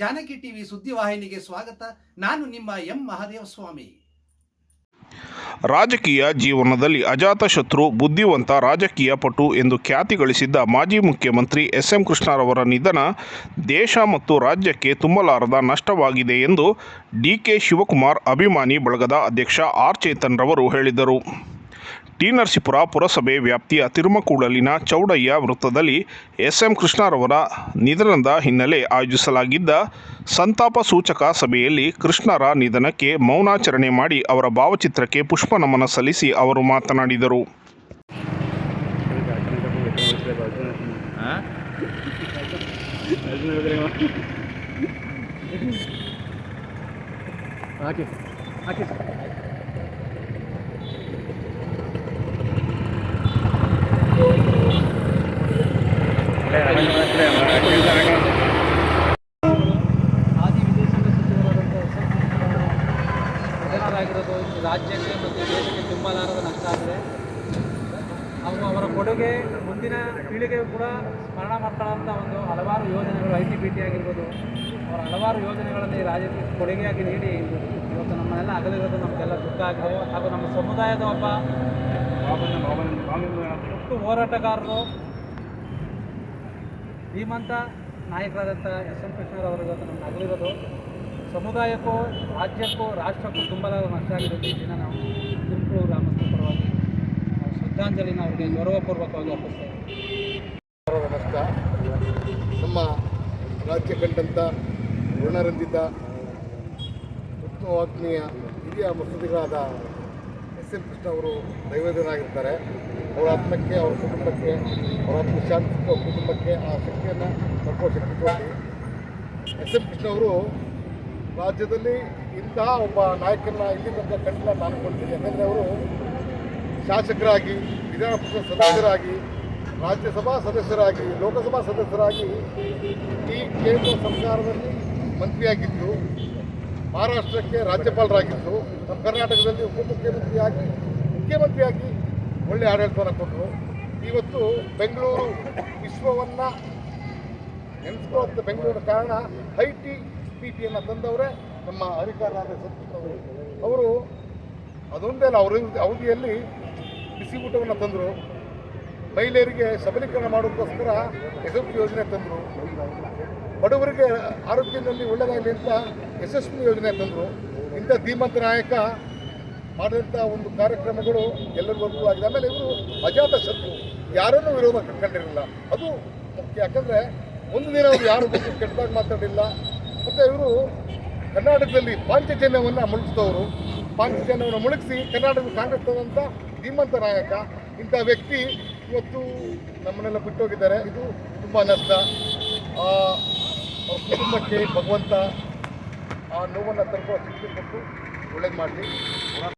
Janaki TV ಸುದ್ದಿವಾಹಿನಿಗೆ ಸ್ವಾಗತ. ನಾನು ನಿಮ್ಮ ಎಂ ಮಹಾದೇವ ಸ್ವಾಮಿ ರಾಜಕೀಯ ಜೀವನದಲ್ಲಿ ಅಜಾತಶತ್ರು ಬುದ್ಧಿವಂತ, ರಾಜಕೀಯ ಪಟು ಎಂದು ಖ್ಯಾತಿ ಗಳಿಸಿದ್ದ ಮಾಜಿ ಮುಖ್ಯಮಂತ್ರಿ ಎಸ್ ಎಂ ಕೃಷ್ಣರವರ ನಿಧನ ದೇಶ ಮತ್ತು ರಾಜ್ಯಕ್ಕೆ ತುಂಬಲಾರದ ನಷ್ಟವಾಗಿದೆ ಎಂದು ಡಿ ಕೆ ಶಿವಕುಮಾರ್ ಅಭಿಮಾನಿ ಬಳಗದ ಅಧ್ಯಕ್ಷ ಆರ್ ಚೇತನ್ ರವರು ಹೇಳಿದರು. ಟಿ ನರಸೀಪುರ ಪುರಸಭೆ ವ್ಯಾಪ್ತಿಯ ತಿರುಮಕೂಡಲಿನ ಚೌಡಯ್ಯ ವೃತ್ತದಲ್ಲಿ ಎಸ್ ಎಂ ಕೃಷ್ಣರವರ ನಿಧನದ ಹಿನ್ನೆಲೆ ಆಯೋಜಿಸಲಾಗಿದ್ದ ಸಂತಾಪ ಸೂಚಕ ಸಭೆಯಲ್ಲಿ ಕೃಷ್ಣರ ನಿಧನಕ್ಕೆ ಮೌನಾಚರಣೆ ಮಾಡಿ ಅವರ ಭಾವಚಿತ್ರಕ್ಕೆ ಪುಷ್ಪ ನಮನ ಸಲ್ಲಿಸಿ ಅವರು ಮಾತನಾಡಿದರು. ಈ ರಾಜ್ಯಕ್ಕೆ ಮತ್ತು ದೇಶಕ್ಕೆ ತುಂಬಲಾರದ ನಷ್ಟ ಆಗಿದೆ. ಹಾಗೂ ಅವರ ಕೊಡುಗೆ ಮುಂದಿನ ಪೀಳಿಗೆಯು ಕೂಡ ಸ್ಮರಣ ಮಾಡ್ಕೊಳ್ಳೋಂಥ ಒಂದು ಹಲವಾರು ಯೋಜನೆಗಳು, ಐ ಟಿ ಬಿ ಟಿ ಆಗಿರ್ಬೋದು, ಅವರ ಹಲವಾರು ಯೋಜನೆಗಳನ್ನು ಈ ರಾಜ್ಯಕ್ಕೆ ಕೊಡುಗೆಯಾಗಿ ನೀಡಿ ಇವತ್ತು ನಮ್ಮನ್ನೆಲ್ಲ ಅಗಲಿರೋದು ನಮಗೆಲ್ಲ ದುಃಖ ಆಗಿದೆ. ಹಾಗೂ ನಮ್ಮ ಸಮುದಾಯದ ಒಬ್ಬ ಒಟ್ಟು ಹೋರಾಟಗಾರರು, ಧೀಮಂತ ನಾಯಕರಾದಂಥ ಎಸ್ ಎಂ ಕೃಷ್ಣರವರು ಇವತ್ತು ನಮ್ಮ ಅಗಲಿರೋದು. ಸಮುದಾಯಕ್ಕೂ, ರಾಜ್ಯಕ್ಕೂ, ರಾಷ್ಟ್ರಕ್ಕೂ ತುಂಬಲಾದ ನಷ್ಟ ಈ ದಿನ ನಾವು ತುಮಕೂರು ಗ್ರಾಮಸ್ಥರ ಪರವಾಗಿ ಶ್ರದ್ಧಾಂಜಲಿನ ಅವರಿಗೆ ಗೌರವಪೂರ್ವಕವಾಗಿ ಅರ್ಪಿಸ್ತೇವೆ ನಷ್ಟ. ನಮ್ಮ ರಾಜ್ಯ ಕಂಡಂಥ ಋಣರಂಜಿತ, ಉತ್ತಮವಾಗ್ನೀಯ ಹಿರಿಯ ಮುತ್ಸದಿಗಳಾದ ಎಸ್ ಎಂ ಕೃಷ್ಣ ಅವರು ದೈವಜನಾಗಿರ್ತಾರೆ ಅವರ ಆತ್ಮಕ್ಕೆ, ಅವರ ಕುಟುಂಬಕ್ಕೆ, ಅವರ ಆತ್ಮ ಶಾಂತಿ ಕುಟುಂಬಕ್ಕೆ ಆ ಶಕ್ತಿಯನ್ನು ತಲುಪೋ ಶಕ್ತಿ ಎಸ್ ಎಂ ಕೃಷ್ಣ ಅವರು ರಾಜ್ಯದಲ್ಲಿ ಇಂತಹ ಒಬ್ಬ ನಾಯಕನ ಇಲ್ಲಿ ತನಕ ಕಂಡಿಲ್ಲ ನಾನು ಕೊಡ್ತೀನಿ ಯಾಕಂದರೆ ಅವರು ಶಾಸಕರಾಗಿ ವಿಧಾನ ಸದಸ್ಯರಾಗಿ, ರಾಜ್ಯಸಭಾ ಸದಸ್ಯರಾಗಿ, ಲೋಕಸಭಾ ಸದಸ್ಯರಾಗಿ ಈ ಕೇಂದ್ರ ಸರ್ಕಾರದಲ್ಲಿ ಮಂತ್ರಿಯಾಗಿದ್ದು, ಮಹಾರಾಷ್ಟ್ರಕ್ಕೆ ರಾಜ್ಯಪಾಲರಾಗಿದ್ದು, ನಮ್ಮ ಕರ್ನಾಟಕದಲ್ಲಿ ಉಪಮುಖ್ಯಮಂತ್ರಿಯಾಗಿ, ಮುಖ್ಯಮಂತ್ರಿಯಾಗಿ ಒಳ್ಳೆಯ ಆಡಳಿತವನ್ನು ಕೊಟ್ಟರು. ಇವತ್ತು ಬೆಂಗಳೂರು ವಿಶ್ವವನ್ನು ನೆನೆಸ್ಕೊಳ್ಳುವಂಥ ಬೆಂಗಳೂರಿನ ಕಾರಣ, ಐ ಟಿ ಪಿ ಟಿಯನ್ನು ತಂದವರೇ ನಮ್ಮ ಅಧಿಕಾರರಾದ ಸತ್ಯಜಿತ್ ಅವರು. ಅದೊಂದೇ ಅಲ್ಲ, ಅವರ ಅವಧಿಯಲ್ಲಿ ಬಿಸಿ ಊಟವನ್ನು ತಂದರು. ಮಹಿಳೆಯರಿಗೆ ಸಬಲೀಕರಣ ಮಾಡೋದಕ್ಕೋಸ್ಕರ ಎಸ್ ಎಫ್ ಯೋಜನೆ ತಂದರು. ಬಡವರಿಗೆ ಆರೋಗ್ಯದಲ್ಲಿ ಒಳ್ಳೆಯದಾಗಲಿ ಅಂತ ಯಶಸ್ವಿ ಯೋಜನೆ ತಂದರು. ಇಂಥ ಧೀಮಂತ ನಾಯಕ ಮಾಡಿದಂಥ ಒಂದು ಕಾರ್ಯಕ್ರಮಗಳು ಎಲ್ಲರಿಗೂ ಅನುಕೂಲವಾಗಿದೆ ಆಮೇಲೆ ಇವರು ಅಜಾತ ಶತ್ರು. ಯಾರನ್ನೂ ವಿರೋಧ ಕಟ್ಕೊಂಡಿರಲಿಲ್ಲ. ಅದು ಮುಖ್ಯ. ಯಾಕಂದರೆ ಒಂದು ದಿನ ಅವರು ಯಾರು ಬಗ್ಗೆ ಕೆಟ್ಟದಾಗಿ ಮಾತಾಡಲಿಲ್ಲ. ಮತ್ತು ಇವರು ಕರ್ನಾಟಕದಲ್ಲಿ ಪಾಂಚಜನ್ಯವನ್ನು ಮುಳುಗಿಸಿದವರು. ಪಾಂಚಜನ್ಯವನ್ನು ಮುಳುಗಿಸಿ ಕರ್ನಾಟಕದ ಕಾಂಗ್ರೆಸ್ ತಂದಂಥ ಧೀಮಂತ ನಾಯಕ. ಇಂಥ ವ್ಯಕ್ತಿ ಇವತ್ತು ನಮ್ಮನ್ನೆಲ್ಲ ಬಿಟ್ಟೋಗಿದ್ದಾರೆ. ಇದು ತುಂಬ ನಷ್ಟ. ಅವ್ರ ಕುಟುಂಬಕ್ಕೆ ಭಗವಂತ ಆ ನೋವನ್ನು ತಲುಪೋ ಶಿಕ್ಷೆ ಕೊಟ್ಟು ಒಳ್ಳೇದು ಮಾಡಲಿ.